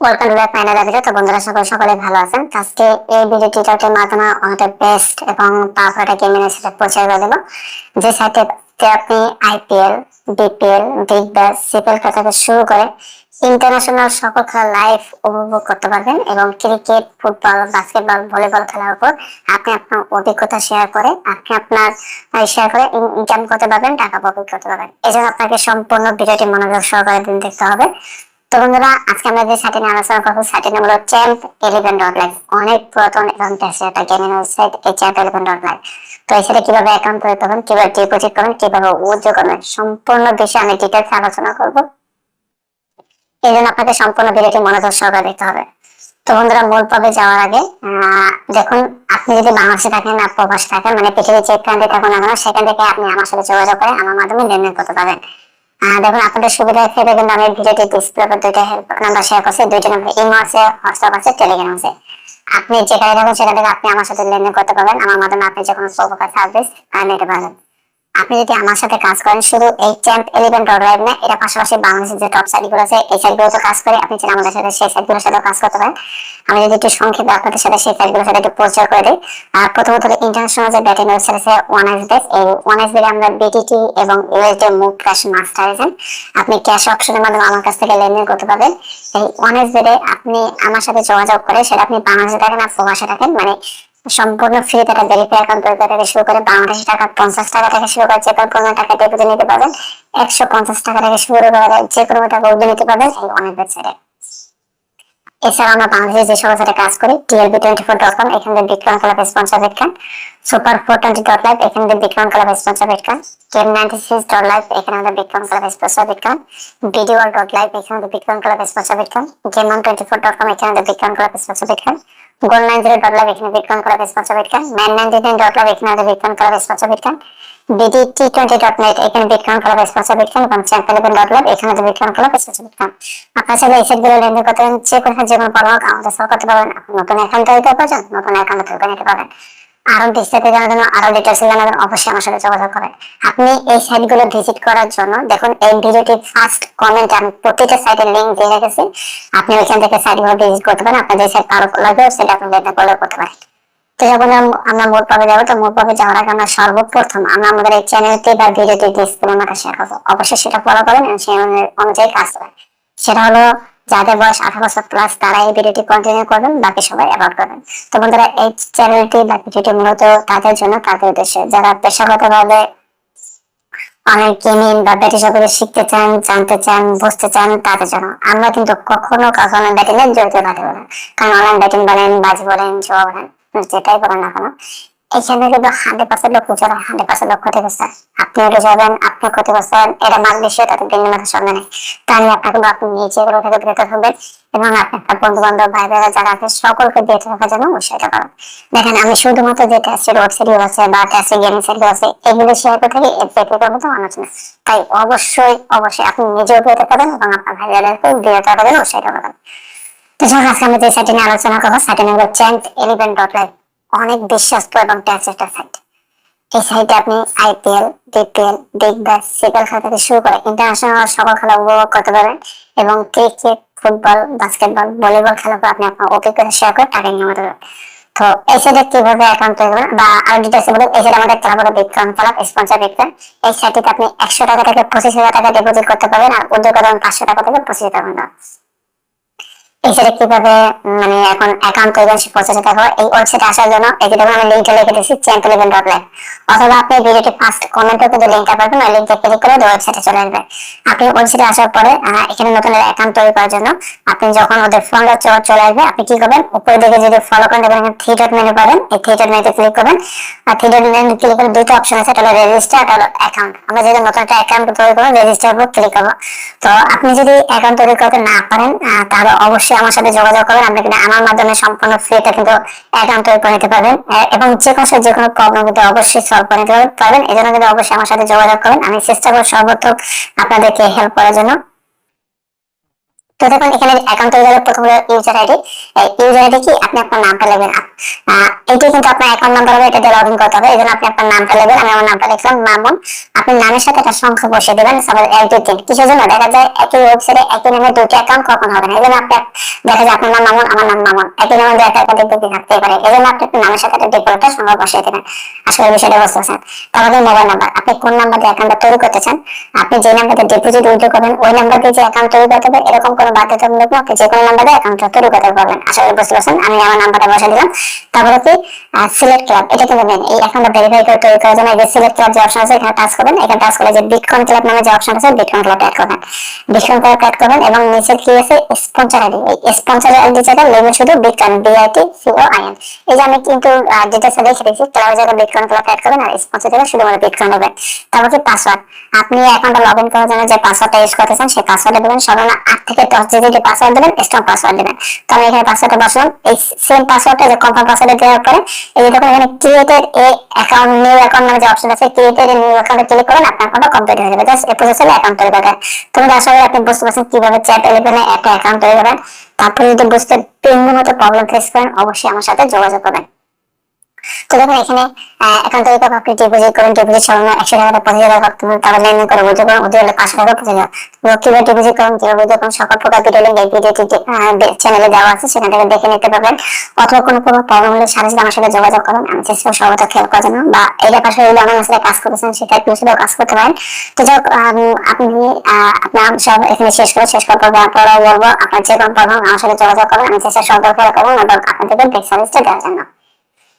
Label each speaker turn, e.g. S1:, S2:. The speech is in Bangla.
S1: Welcome back my video. তো বন্ধুরা, সকল সকলে ভালো আছেন? আজকে এই ভিডিওটিটাতে মাধ্যমে অনেকটা বেস্ট এবং যে সাইটে আপনি IPL BPL Big Bash CPL খেলা থেকে শুরু করে ইন্টারন্যাশনাল সকল খেলা লাইভ উপভোগ করতে পারবেন এবং ক্রিকেট ফুটবল বাস্কেটবল ভলিবল খেলার উপর আপনি আপনার অভিজ্ঞতা শেয়ার করে, আপনি আপনার শেয়ার করে ইনকাম করতে পারবেন, টাকা প্রফিট করতে পারবেন। এই আপনাকে সম্পূর্ণ ভিডিওটি মনোযোগ সহকারে দিন দেখতে হবে। তো বন্ধুরা আজকে আমরা যে সাইটে নিয়ে আলোচনা করব সাইটের নাম হলো চ্যাম্প ইলেভেন ডট লাইভ অনেক পুরাতন এবং একটা গেমিং ওয়েবসাইট এই চ্যাম্প ইলেভেন ডট লাইভ তো এই সাইটে কীভাবে অ্যাকাউন্ট তৈরি করবেন কীভাবে ডিপোজিট করবেন কীভাবে উইথড্র করবেন সম্পূর্ণ বিষয়ে আমি ডিটেলস আলোচনা করব। এই জন্য আপনাকে সম্পূর্ণ ভিডিওটি মনোযোগ সহকারে দেখতে হবে। তো বন্ধুরা মূল পর্বে যাওয়ার আগে দেখুন আপনি যদি বাংলাদেশে থাকেন না প্রবাসে থাকেন মানে পৃথিবীর যে প্রান্তে থাকুন না সেখান থেকে আপনি আমার সাথে যোগাযোগ করে আমার মাধ্যমে লেনদেন করতে পারবেন। আহ, দেখুন, আপনাদের সুবিধা ক্ষেত্রে কিন্তু আমি ভিডিওটি ডিসপ্লে করে দুইটা হেল্প নাম্বার শেয়ার করছি, দুইটা নাম্বার ইমো আছে হোয়াটসঅ্যাপ আছে টেলিগ্রাম আছে। আপনি যেখানে থাকুন, সেখান থেকে আপনি আমার সাথে লেনদেন করতে পারবেন। আমার মাধ্যমে আপনি যে কোনো প্রকার সার্ভিস নিতে পারবেন আপনি যদি আমার সাথে কাজ করেন, শুধু এই চ্যাম্প এলিভেন ডট লাইভ না এটা পাশাপাশি বাংলাদেশের যে টপ সাইটগুলো আছে, এই সাইটগুলোতে কাজ করে। আপনি চাইলে আমাদের সাথে, সেই সাইটগুলোর সাথে কাজ করতে পারেন। আমি যদি একটু সংক্ষেপে আপনাদের সাথে সেই সাইটগুলোর সাথে একটু পরিচয় করে দিই। আর প্রথমত হলো ইন্টারন্যাশনাল যে ব্যাটিং ওয়েবসাইট আছে ওয়ান এস বেস এই ওয়ান এস বেসে আমরা বিটিটি এবং USD move cash master agent আপনি ক্যাশ অপশনের মাধ্যমে আমার কাছ থেকে লেনদেন করতে পারবেন। এই ওয়ান এস বেসে আপনি আমার সাথে যোগাযোগ করে, সেটা আপনি বাংলাদেশে থাকেন আর প্রবাসে থাকেন। মানে সম্পূর্ণ ফ্রি টাকা ভেরিফাই অ্যাকাউন্ট তৈরি করা শুরু করে বাংলাদেশি টাকা পঞ্চাশ টাকা থেকে শুরু করে যে কোনো পরিমাণ টাকা ডিপোজিট নিতে পারবেন। একশো পঞ্চাশ টাকা থেকে শুরু করে যে কোনো টাকা উদ্যোগ নিতে পারবেন এই অনেক ওয়েবসাইটে এছাড়া আমরা বাংলাদেশে যে সকল সাথে কাজ করি TLB twenty four dot com এখান থেকে বিক্রম বিজ্ঞান super four twenty dot live এখান থেকে বিক্রম বিজ্ঞান cam ninety six dot live এখানে আমাদের বিক্রম বিডিওয়াল ডট লাইভ এখানে Vikram on twenty four dot com এখানে বিক্রম বিজ্ঞান গোল নাইন জিরো ডট এখানে বিক্রম ক্লাব স্পন্সর বিজ্ঞান man ninety nine dot live এখানে বিক্রম ক্লাব স্পন্সর বিজ্ঞান BD T twenty dot net এখানে বিক্রম ক্লাব স্পন্সর বিজ্ঞান এবং চ্যাম্প ইলেভেন ডট লাইভ এখানে বিক্রম ক্লাব স্পন্সর বিজ্ঞান আপনার চাইলে এই সেটগুলো লেনদেন করতে পারেন যে কোনো যে কোনো পরামর্শ আমাদের সহ করতে পারবেন নতুন অ্যাকাউন্ট তৈরি করতে পারছেন নতুন অ্যাকাউন্ট তৈরি করে নিতে পারবেন। আরও বিস্তারিত জানার জন্য, আরও ডিটেলস জানার জন্য অবশ্যই আমার সাথে যোগাযোগ করেন আপনি এই সাইটগুলো ভিজিট করার জন্য, দেখুন এই ভিডিওটি ফার্স্ট কমেন্ট আমি প্রতিটা সাইটের লিংক দিয়ে রেখেছি। আপনি ওইখান থেকে সাইটগুলো ভিজিট করতে পারেন। আপনার যে সাইট ভালো লাগবে সেটা আপনি লেনদেন করলে করতে পারেন। তো যখন আমরা মূল পর্বে যাব, তো মূল পর্বে যাওয়ার আগে আমরা সর্বপ্রথম আমরা আমাদের এই চ্যানেলটি বা ভিডিওটি ডিসক্লেমারটা শেয়ার করব। অবশ্যই সেটা ফলো করবেন এবং সেই অনুযায়ী- কাজ করবেন। সেটা হলো যাদের বয়স আঠারো বছর প্লাস তারা এই ভিডিওটি কন্টিনিউ করবেন, বাকি সবাই অ্যাভয়েড করবেন। তো বন্ধুরা, এই চ্যানেলটি বা ভিডিওটি মূলত তাদের জন্য, তাদের উদ্দেশ্যে। যারা পেশাগতভাবে অনেক গেমিং বা ব্যাটিং সম্পর্কে শিখতে চান, জানতে চান, বুঝতে চান, তাদের জন্য। আমরা কিন্তু কখনো কখনো ব্যাটিং এ জড়িত থাকতে পারি কারণ অনলাইন ব্যাটিং বলেন, বাজি বলেন, জোয়া বলেন, যেটাই বলেন না কেন এখানে কিন্তু হান্ড্রেড পার্সেন্ট লোক হান্ড্রেড পার্সেন্ট লোক ক্ষতিগ্রস্ত আপনি উঠে যাবেন আপনি ক্ষতিগ্রস্ত হবেন এটা মাল তাদের সঙ্গে নেই আপনাকে আপনি থেকে বিরত এবং আপনি আপনার বন্ধু বান্ধব ভাই বোনেরা যারা আছে, সকলকে থাকার জন্য উৎসাহিত করেন দেখেন, আমি শুধুমাত্র যে আছে বা আছে, এগুলো শেয়ার থাকি এর আলোচনা তাই অবশ্যই অবশ্যই আপনি নিজেও বিরত এবং আপনার ভাই বিরত থাকার জন্য উৎসাহিত করবেন। তো যখন আজকে যে সাইটে নিয়ে আলোচনা করব ইলেভেন ডট লাইভ অনেক বিশ্বস্ত এবং ট্যাক্স একটা সাইট এই সাইটে আপনি IPL, BPL, Big Bash CPL খেলা থেকে শুরু করে ইন্টারন্যাশনাল সকল খেলা উপভোগ করতে পারবেন এবং ক্রিকেট, ফুটবল বাস্কেটবল ভলিবল খেলা আপনি আপনার অভিজ্ঞতা শেয়ার করে টাকা করতে পারবেন তো এই সাইটে কীভাবে অ্যাকাউন্ট তৈরি করবেন বা আরও ডিটেলস বলুন, এই সাইটে আমাদের ক্লাব হলো বিক্রম ক্লাব স্পন্সর বিক্রম। এই সাইটটিতে আপনি একশো টাকা থেকে পঁচিশ হাজার টাকা ডিপোজিট করতে পারবেন আর উদ্যোগ পাঁচশো টাকা থেকে পঁচিশ হাজার টাকা এছাড়া কীভাবে মানে এখন অ্যাকাউন্ট তৈরি দেখো এই ওয়েবসাইটে আসার জন্য এই ভিডিও আমি লিঙ্কটা লিখে দিচ্ছি ডট অথবা আপনি ভিডিওটি ফার্স্ট কিন্তু লিঙ্কটা পাবেন ক্লিক করে ওয়েবসাইটে চলে আপনি ওয়েবসাইটে আসার পরে এখানে নতুন অ্যাকাউন্ট তৈরি করার জন্য আপনি যখন ওদের চলে আসবে আপনি কি করবেন উপরে দিকে যদি ফলো করেন থ্রি ডট মেনু পাবেন। এই থ্রি ডট মেনুতে ক্লিক করবেন, আর থ্রি ডট মেনু ক্লিক করে দুটো অপশন আছে রেজিস্টার অ্যাকাউন্ট আমরা যদি নতুন একটা অ্যাকাউন্ট তৈরি করব রেজিস্টার উপর ক্লিক করব। তো আপনি যদি অ্যাকাউন্ট তৈরি করতে না পারেন তাহলে অবশ্যই আমার সাথে যোগাযোগ করবেন, আপনি কিন্তু আমার মাধ্যমে সম্পূর্ণ ফ্রিতে কিন্তু অ্যাকাউন্ট তৈরি করে নিতে পারবেন। এবং যে কোনো যে কোনো প্রবলেম কিন্তু অবশ্যই সলভ করে নিতে পারবেন। এজন্য জন্য কিন্তু অবশ্যই আমার সাথে যোগাযোগ করবেন। আমি চেষ্টা করব সর্বোত্তম আপনাদেরকে হেল্প করার জন্য। তো দেখুন এখানে অ্যাকাউন্ট তৈরি করার প্রথম হলো ইউজার আইডি ইউজার আইডি কি? আপনি আপনার নামটা আহ, এটি কিন্তু আপনার অ্যাকাউন্ট নাম্বার হবে এটা দিয়ে লগ ইন করতে হবে। এই জন্য আপনি আপনার নামটা লিখবেন আমি আমার নামটা লিখলাম মামুন। আপনি নামের সাথে একটা সংখ্যা বসিয়ে দেবেন সাপোজ এক দুই তিন। কিসের জন্য? দেখা যায় একই ওয়েবসাইটে একই নামে দুটো অ্যাকাউন্ট কখন হবে না। এই জন্য আপনি দেখা যায় আপনার নাম মামুন আমার নাম মামুন। একই নামে দুটো একাধিক ব্যক্তি থাকতেই পারে। এই জন্য আপনি আপনার নামের সাথে একটা ডিফল্টের সংখ্যা বসিয়ে দেবেন। আসলে বিষয়টা বুঝতে পারছেন। তারপরে মোবাইল নাম্বার আপনি কোন নাম্বার দিয়ে অ্যাকাউন্টটা তৈরি করতে চান? আপনি যে নাম্বার দিয়ে ডিপোজিট উইথড্র করবেন ওই নাম্বার দিয়ে যে অ্যাকাউন্ট তৈরি করতে হবে এরকম কোনো বাধ্যতামূলক না যে কোনো নাম্বার দিয়ে অ্যাকাউন্টটা তৈরি করতে পারবেন। করি বুঝতে পারছেন, আমি আমার নাম্বারটা বসে দিলাম। তারপরে কি সিলেক্ট ক্লাব এটা কিন্তু মেন এই অ্যাকাউন্টটা ভেরিফাই করে তৈরি করার জন্য যে সিলেক্ট ক্লাব যে অপশন আছে, এখানে টাচ করবেন। এখানে টাচ করে যে বিটকয়েন ক্লাব নামে যে অপশন আছে বিটকয়েন ক্লাব অ্যাড করবেন। বিটকয়েন ক্লাব অ্যাড করবেন এবং নিচে কি আছে? স্পন্সর আইডি এই স্পন্সর আইডি জায়গায় লিখবেন শুধু বিটকয়েন বিআইটি সিও আইএন এই যে আমি কিন্তু ডিটেলসে লিখে রেখেছি ক্লাব জায়গায় বিটকয়েন ক্লাব অ্যাড করবেন আর স্পন্সর জায়গায় শুধুমাত্র বিটকয়েন নেবেন তারপর কি পাসওয়ার্ড আপনি অ্যাকাউন্টে লগ ইন করার জন্য যে পাসওয়ার্ডটা ইউজ করতেছেন সেই পাসওয়ার্ডটা দেবেন সর্বনিম্ন আট থেকে ডিজিটের পাসওয়ার্ড দেবেন স্ট্রং পাসওয়ার্ড দেবেন। তো আমি এখানে পাসওয়ার্ডটা এই সেম পাসওয়ার্ডটা কনফার্ম দেওয়ার পরে, এই যে দেখুন এখানে created a account new account নামে যে অপশন আছে ক্রিয়েটেড নিউ অ্যাকাউন্টে ক্লিক আপনার অ্যাকাউন্টটা কমপ্লিট হয়ে যাবে। জাস্ট এই প্রসেসে অ্যাকাউন্ট তৈরি করবেন। আশা করি আপনি বুঝতে পারছেন কীভাবে চ্যাট ইলেভেনে একটা অ্যাকাউন্ট তৈরি করবেন। তারপরে যদি বুঝতে পেঙ্গু মতো প্রবলেম ফেস করেন, অবশ্যই আমার সাথে যোগাযোগ করবেন। তো দেখুন এখানে এখন তৈরি করব আপনি ডিপোজিট করুন ডিপোজিট সর্বনিম্ন একশো টাকা পঁচিশ হাজার টাকা লেনদেন করে বুঝতে পারেন অতি হলে পাঁচশো টাকা পঁচিশ হাজার। কীভাবে ডিপোজিট করুন কীভাবে বুঝতে পারেন সকল প্রকার ভিডিও লিঙ্ক এই ভিডিওটি চ্যানেলে দেওয়া আছে সেখান থেকে দেখে নিতে পারবেন। অথবা কোনো কোনো প্রবলেম হলে সাথে সাথে আমার সাথে যোগাযোগ করুন আমি চেষ্টা সর্বদা খেয়াল করার জন্য। বা এই ব্যাপারে যদি আমার সাথে কাজ করতেছেন সেটা একটু সেটাও কাজ করতে পারেন। তো যাই হোক, আপনি আপনার সব এখানে শেষ করে শেষ করার পর পরে বলব আপনার যে কোনো প্রবলেম আমার সাথে যোগাযোগ করবেন আমি চেষ্টা সর্বদা খেয়াল করব এবং আপনাদেরকে ব্রেক সার্ভিসটা দেওয়ার জন্য।